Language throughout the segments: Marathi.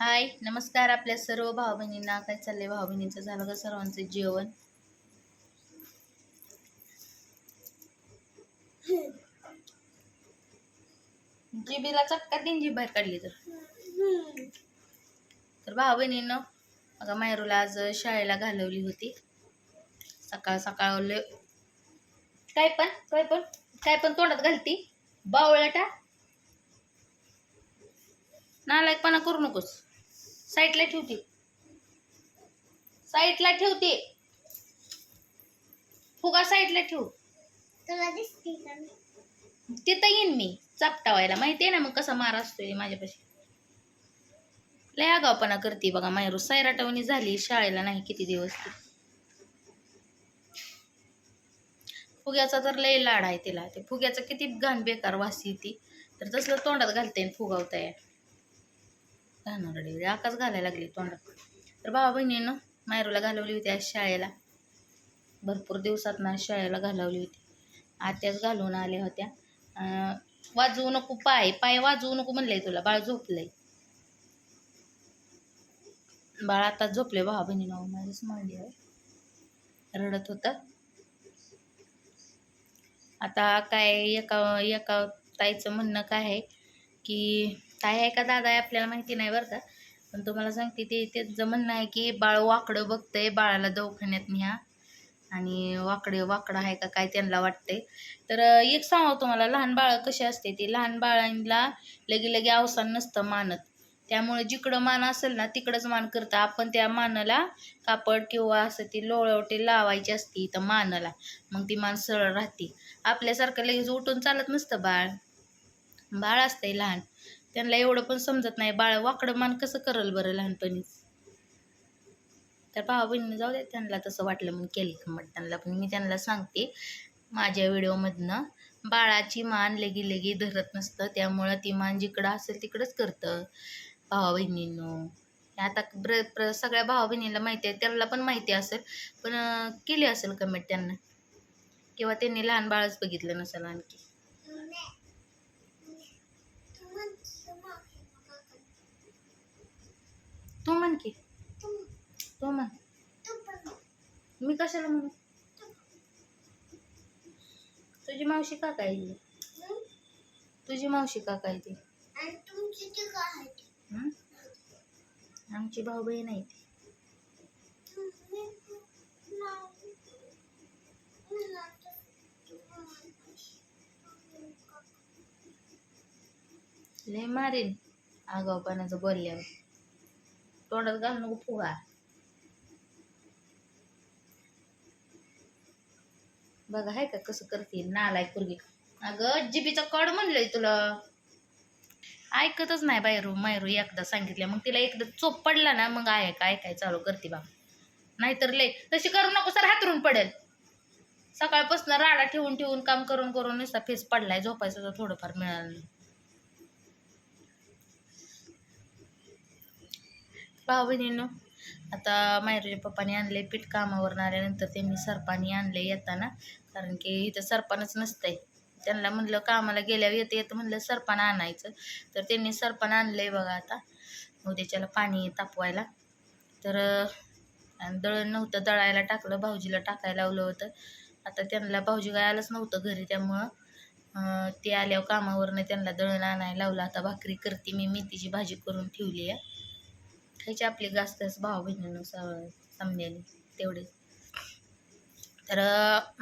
हाय नमस्कार आपल्या सर्व भाऊ बहिणींना काय चाललंय भाऊ बहिणींचं झालं का सर्वांचं जेवण? जिबीला चटका तीन जीभ बाहेर काढली तर. तर भाऊ बहिणीनं बघा मायरूला आज शाळेला घालवली होती. सकाळ सकाळ काय पण काय पण काय पण तोंडात घालती. बावळटा नालायकपणा करू नकोस. साईडला ठेवते. साईडला ठेवते. फुगा साईडला ठेव. तुला दिसते का तिथं येईन मी चापटावायला. माहिती आहे ना मग कसा मार असतोय माझ्यापाशी. लय आगावपणा करते बघा मायरू सैराटवणी झाली शाळेला नाही किती दिवस. ती फुग्याचा तर लय लाड आहे तिला. ते फुग्याचं किती घाण बेकार वासी ती तर तसलं तोंडात घालते आणि फुगावताय घाणरडे आकाच घालायला लागली तोंडात. तर भावा बहिणीनं मायरूला घालवली होती आज शाळेला. भरपूर दिवसात ना शाळेला घालवली होती. आत्याच घालून आल्या होत्या. वाजवू नको पाय पाय वाजवू नको म्हणलंय तुला. बाळ झोपलंय. बाळ आता झोपले भावा बहिणीनं. माझ्याच मांडीवर आहे. रडत होतं. आता काय एका एका ताईचं म्हणणं काय आहे की काय आहे का दादा आहे आपल्याला माहिती नाही बरं का. पण तुम्हाला सांगते ते त्याचं म्हणणं आहे की बाळ वाकडं बघतंय बाळाला दवाखान्यात न्या. आणि वाकडे वाकडं आहे का काय त्यांना वाटतंय. तर एक सांगा तुम्हाला लहान बाळं कशी असते ती? लहान बाळांना लगे लगे अवसान नसतं मानत. त्यामुळे जिकडं मान असेल ना तिकडंच मान करतं. आपण त्या मानाला कापड किंवा असं ती लोळवटे लावायची असती तर मानाला. मग ती मान सरळ राहते. आपल्यासारखं लगेच उठून चालत नसतं बाळ. बाळ असतंय लहान. त्यांना एवढं पण समजत नाही. बाळ वाकडं मान कसं करल बरं लहानपणीच? तर भावा बहिणीने जाऊ दे त्यांना तसं वाटलं म्हणून केली खंमट त्यांना पण मी त्यांना सांगते. माझ्या व्हिडिओमधनं बाळाची मान लगी लगी धरत नसतं त्यामुळं ती मान जिकडं असेल तिकडंच करतं. भावा बहिणींनो आता ब्र प्र सगळ्या भावा बहिणीला माहिती आहे त्यांना पण माहिती असेल पण केली असेल कमेंट त्यांना? किंवा त्यांनी लहान बाळच बघितलं नसेल आणखी? तू म्हण की. तू म्हण. मी कशाला म्हणू? तुझी मावशी का काय तुझी मावशी का काय ती? आमची भाऊ बहीण आहे ती. तुम्ही लय आगावपणाचं बोलल्यावर. तोंडात घालू नको फुगा बघा हाय का कसं करते नालाय पुरगी. अगं जिबीचा कड म्हणलंय तुला. ऐकतच नाही बायरू मायरू एकदा सांगितल्या. मग तिला एकदा चोप पडला ना मग आहे काय काय चालू करते बा. नाहीतर लय तशी करू नको सर हातरून पडेल. सकाळपासून राडा ठेवून ठेवून काम करून करून नुसता फेस पडलाय झोपायचं थोडंफार मिळालं. भाऊ बहिणींनो आता मायरूच्या पप्पाने आणले पीठ कामावरून आल्यानंतर त्यांनी सरपाणी आणले येताना. कारण की इथं सरपानच नसतंय. त्यांना म्हणलं कामाला गेल्यावर येतं येतं म्हणलं सरपान आणायचं. तर त्यांनी सरपान आणलंय बघा आता. उद्याच्याला पाणी तापवायला. तर दळण नव्हतं दळायला टाकलं भाऊजीला टाकायला लावलं होतं. आता त्यांना भाऊजी काय आलंच नव्हतं घरी त्यामुळं ते आल्यावर कामावरनं त्यांना दळण आणायला लावलं. आता भाकरी करते मी मेथीची भाजी करून ठेवली आहे. खायची आपली जास्त भाव बहिणीनं समजेल तेवढे. तर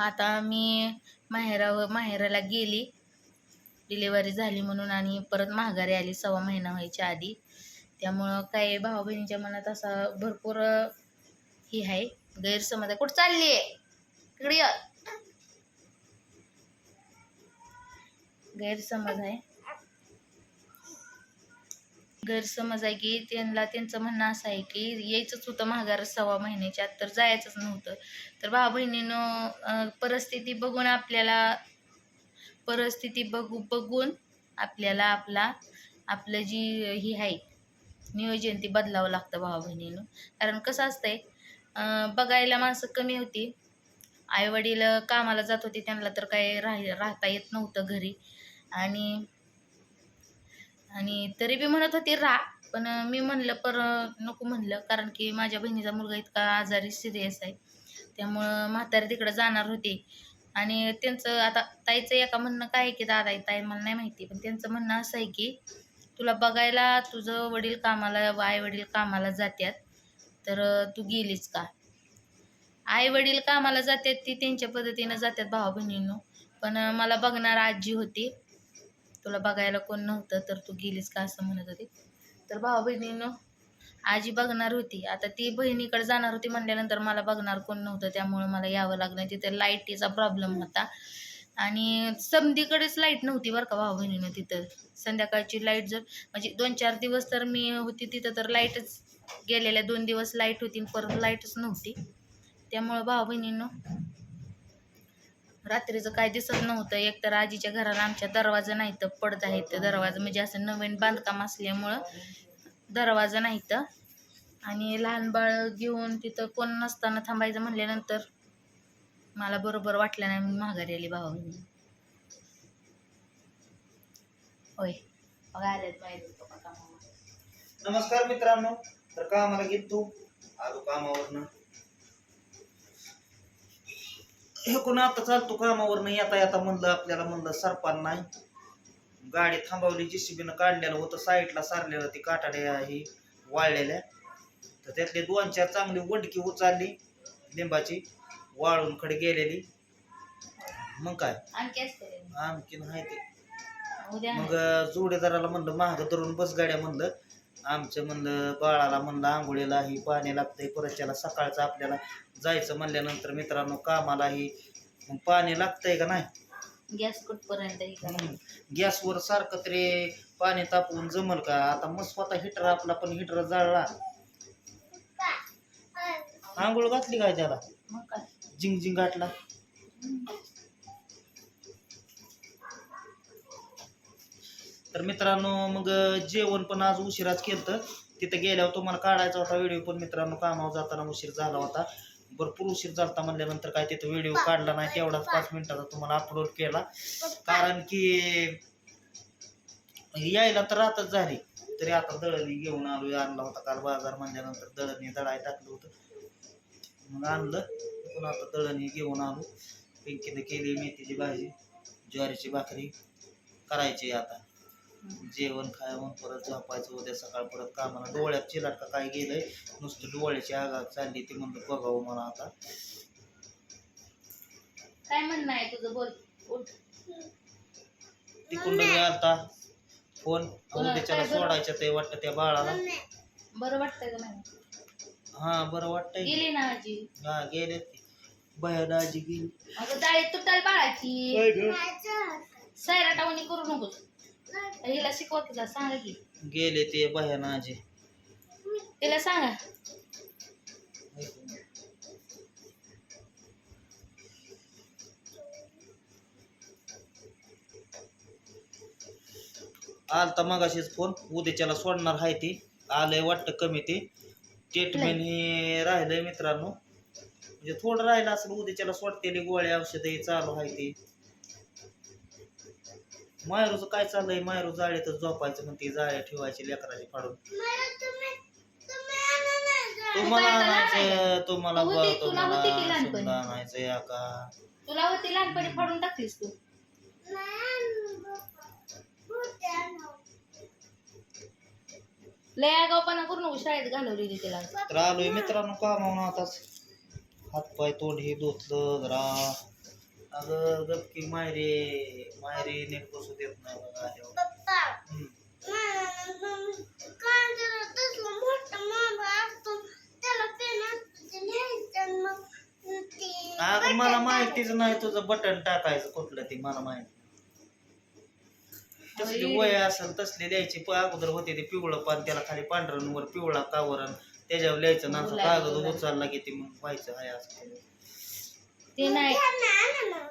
आता मी माहेरावर माहेराला गेली. डिलेवरी झाली म्हणून आणि परत माघारी आली सव्वा महिना व्हायच्या आधी. त्यामुळं काही भाऊ बहिणीच्या मनात असा भरपूर ही आहे. गैरसमज आहे. कुठं चालली आहे? इकडे गैरसमज आहे. गैरसमज आहे की त्यांना त्यांचं म्हणणं असं आहे की यायचंच होतं माघार सव्वा महिन्याच्या आत तर जायचंच नव्हतं. तर भाऊ बहिणीनं परिस्थिती बघून आपल्याला परिस्थिती बघू बघून आपल्याला आपला आपलं जी ही आहे नियोजन ती बदलावं लागतं भाऊ बहिणीनं. कारण कसं असतंय बघायला माणसं कमी होती. आईवडील कामाला जात होते त्यांना तर काही राह राहता येत नव्हतं घरी. आणि आणि तरी बी म्हणत होती राहा. पण मी म्हणलं पर नको म्हणलं कारण की माझ्या बहिणीचा मुलगा इतका आजारी सिरियस आहे. त्यामुळं म्हातारी तिकडं जाणार होती. आणि त्यांचं आता ताईचं एका म्हणणं काय आहे की दादा ताई मला नाही माहिती. पण त्यांचं म्हणणं असं आहे की तुला बघायला तुझं वडील कामाला आई वडील कामाला जात्यात तर तू गेलीच का? आई वडील कामाला जातात ती त्यांच्या पद्धतीनं जातात भावा बहिणींनो पण मला बघणार आजी होती. तुला बघायला कोण नव्हतं तर तू गेलीस का असं म्हणत होती. तर भाऊ बहिणींनो आजी बघणार होती. आता ती बहिणीकडे जाणार होती म्हणल्यानंतर मला बघणार कोण नव्हतं त्यामुळे मला यावं लागलं. तिथे लाईटीचा प्रॉब्लेम होता. आणि समधीकडेच लाइट नव्हती बरं का भाऊ बहिणीनं तिथं. संध्याकाळची लाइट जर म्हणजे दोन चार दिवस तर मी होती तिथं तर लाईटच गेलेल्या दोन दिवस लाइट होती आणि परत लाईटच नव्हती. त्यामुळं भाऊ बहिणीनं रात्रीचं काय दिसत नव्हतं एक तर आजीच्या घराला आमच्या दरवाजा नाही तर पडत आहेत दरवाजा. म्हणजे असं नवीन बांधकाम असल्यामुळं दरवाजा नाही तर. आणि लहान बाळ घेऊन तिथं कोण नसताना थांबायचं म्हणल्यानंतर मला बरोबर वाटलं नाही मी माघारी आली भावा होय. आलेत नमस्कार मित्रांनो तर कामाला घेतो आलो कामावरनं. हे कोण आता चालतो कामावरनं येता येता म्हणलं आपल्याला म्हणलं सरपान नाही गाडी थांबवली जेसीबीनं काढलेलं होतं साईडला सारलेलं ती काटाड्या ही वाळलेल्या. तर त्यातली दोन चार चांगली वडकी उचलली लिंबाची वाळून कडे गेलेली. मग काय? आणखीन आहे ते. मग जोडीदाराला म्हणलं महाग धरून बस गाड्या म्हणलं. आमचं म्हणलं बाळाला म्हणलं आंघोळीला ही पाणी लागतंय परत त्याला सकाळचं आपल्याला जायचं म्हणल्यानंतर मित्रांनो कामालाही मग पाणी लागतंय का नाही? गॅस कुठपर्यंत हे करा. गॅसवर सारखं तरी पाणी तापवून जमल का? आता मग स्वतः हिटर आपला पण हिटर जाळला. आंघोळ घातली काय त्याला? मग काय? जिंग जिंग घातला. तर मित्रांनो मग जेवण पण आज उशिराच केलं तिथं गेल्यावर तुम्हाला काढायचा होता व्हिडिओ पण मित्रांनो कामावर जाताना उशीर झाला होता. भरपूर उशीर झालता म्हणल्यानंतर काय तिथं व्हिडिओ काढला नाही तेवढाच पाच मिनिटाचा तुम्हाला अपलोड केला. कारण की यायला तर रातच झाली. तरी आता दळणी घेऊन आलो आणला होता काल बाजार म्हणल्यानंतर दळणी दळाय टाकलं होतं. मग आणलं पण आता दळणी घेऊन आलो. पिंकीने केली मेथीची भाजी ज्वारीची भाकरी करायची आता. जेवण खायवून परत झोपायचं उद्या सकाळ परत कामाला. डोळ्यात चिलाट का काय गेलंय नुसतं डोळ्याची आगाग चालली ती म्हणलं बघावं मला आता. काय म्हणणं आहे तुझं? बोल. उठ. तिकडून बी आलता फोन काय बरं? सोडायचं ते वाटतं त्या बाळाला. बरं वाटतंय का नाही हा बरं वाटतंय. गेली ना आजी? हा गेले. ते बयान आजी गेली. अगं डाळी तुटाल बाळाची? सैरा टावणी करू नकोस. हिला शिकवा तुझा सांगा की. गेले ते बयान आजी तिला सांगा. आलता मगाशीच फोन उद्याच्याला सोडणार आहे ती. आलंय वाटतं कमी ते. ट्रीटमेंट हे राहिलंय मित्रांनो. म्हणजे थोडं राहिलं असेल उद्याच्याला सोडतेली गोळ्या औषध हे चालू आहे ते. मायरूचं काय चाललंय? मायरू जाळीतच झोपायचं म्हणते जाळ्या ठेवायची लेकराची फाडून. तुम्हाला आणायचं तुम्हाला होती, बरं, तुला होती तुम्हाला लहानपणी? समजा आणायचं या का तुला होती लहानपणी फाडून टाकलीस तू. लय आगावपणा करू नको शाळेत घालवलेली तिला. तर आलोय मित्रांनो कामावून आताच. हातपाय तोंड हे धुतलं जरा. अगं गपकी मायरे मायरे नीट बसू देत नाही. अगं मला माहितीच नाही तुझं बटन टाकायचं कुठलं ते मला माहिती. तसली वय असेल तसली द्यायची अगोदर होते ते पिवळं पान त्याला खाली पांढरण वर पिवळा कावरण त्याच्यावर लिहायचं ना कागद उचलला की ते मग व्हायचं आहे असं. ते नाही.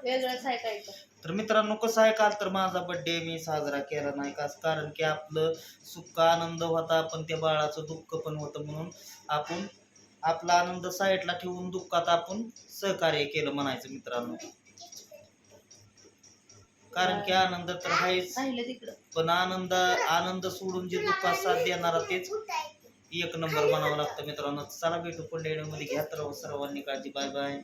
वेगळंच आहे काय तर. तर मित्रांनो कसं आहे काल तर माझा बड्डे मी साजरा केला नाही का? कारण की आपलं सुख आनंद होता पण त्या बाळाचं दुःख पण होतं म्हणून आपण आपला आनंद साईडला ठेवून दुःखात आपण सहकार्य केलं म्हणायचं मित्रांनो. कारण की आनंद तर आहेच पण आनंद आनंद सोडून जे दुःखात साथ देणारा तेच. एक नंबर म्हणावं लागतं मित्रांनो. चला भेटू व्हिडिओमध्ये. घ्या तर सर्वांनी काळजी. Bye bye